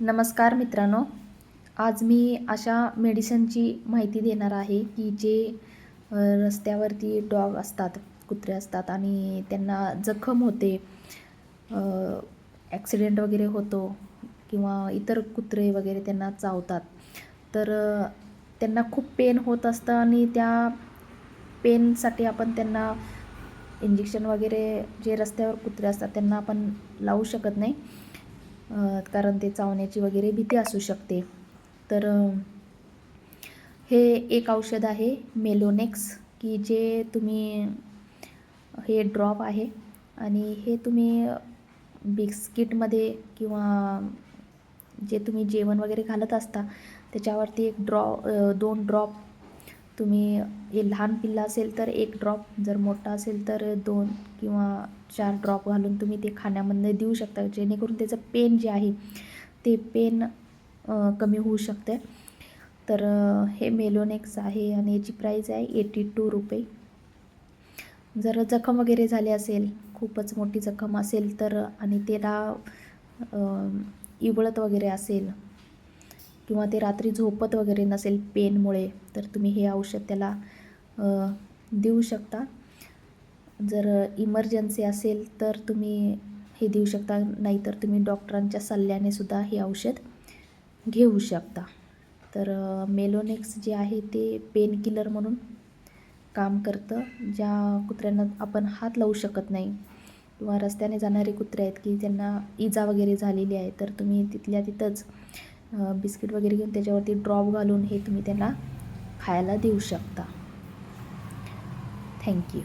नमस्कार मित्रांनो. आज मी अशा मेडिसिनची माहिती देणार आहे की जे रस्त्यावरती डॉग असतात कुत्रे असतात आणि त्यांना जखम होते ॲक्सिडेंट वगैरे होतो किंवा इतर कुत्रे वगैरे त्यांना चावतात. तर त्यांना खूप पेन होत असतं आणि त्या पेनसाठी आपण त्यांना इंजेक्शन वगैरे जे रस्त्यावर कुत्रे असतात त्यांना आपण लावू शकत नाही. कारण ते चावण्याची वगैरे भीती असू शकते. तर हे एक औषध आहे मेलोनेक्स की जे तुम्ही हे ड्रॉप आहे आणि हे तुम्ही बिस्किटमध्ये किंवा जे तुम्ही जेवण वगैरे घालत असता त्याच्यावरती एक ड्रॉ दोन ड्रॉप तुम्ही हे लहान पिल्लं असेल तर एक ड्रॉप जर मोठा असेल तर दोन किंवा चार ड्रॉप घालून तुम्ही ते खाण्यामधनं देऊ शकता. जेणेकरून त्याचं पेन जे आहे ते पेन कमी होऊ शकते. तर हे मेलोनेक्स आहे आणि याची प्राईज आहे एटी टू रुपये. जर जखम वगैरे झाली असेल खूपच मोठी जखम असेल तर आणि त्याला इवळत वगैरे असेल किंवा ते रात्री झोपत वगैरे नसेल पेनमुळे तर तुम्ही हे औषध त्याला देऊ शकता. जर इमर्जन्सी असेल तर तुम्ही हे देऊ शकता नाहीतर तुम्ही डॉक्टरांच्या सल्ल्याने सुद्धा हे औषध घेऊ शकता. तर मेलोनेक्स जे आहे ते पेन किलर म्हणून काम करतं ज्या कुत्र्यांना आपण हात लावू शकत नाही किंवा रस्त्याने जाणारे कुत्रे आहेत की त्यांना इजा वगैरे झालेली आहे तर तुम्ही तिथल्या तिथंच बिस्किट वगैरे घेऊन त्याच्यावरती ड्रॉप घालून हे तुम्ही त्यांना खायला देऊ शकता. थँक्यू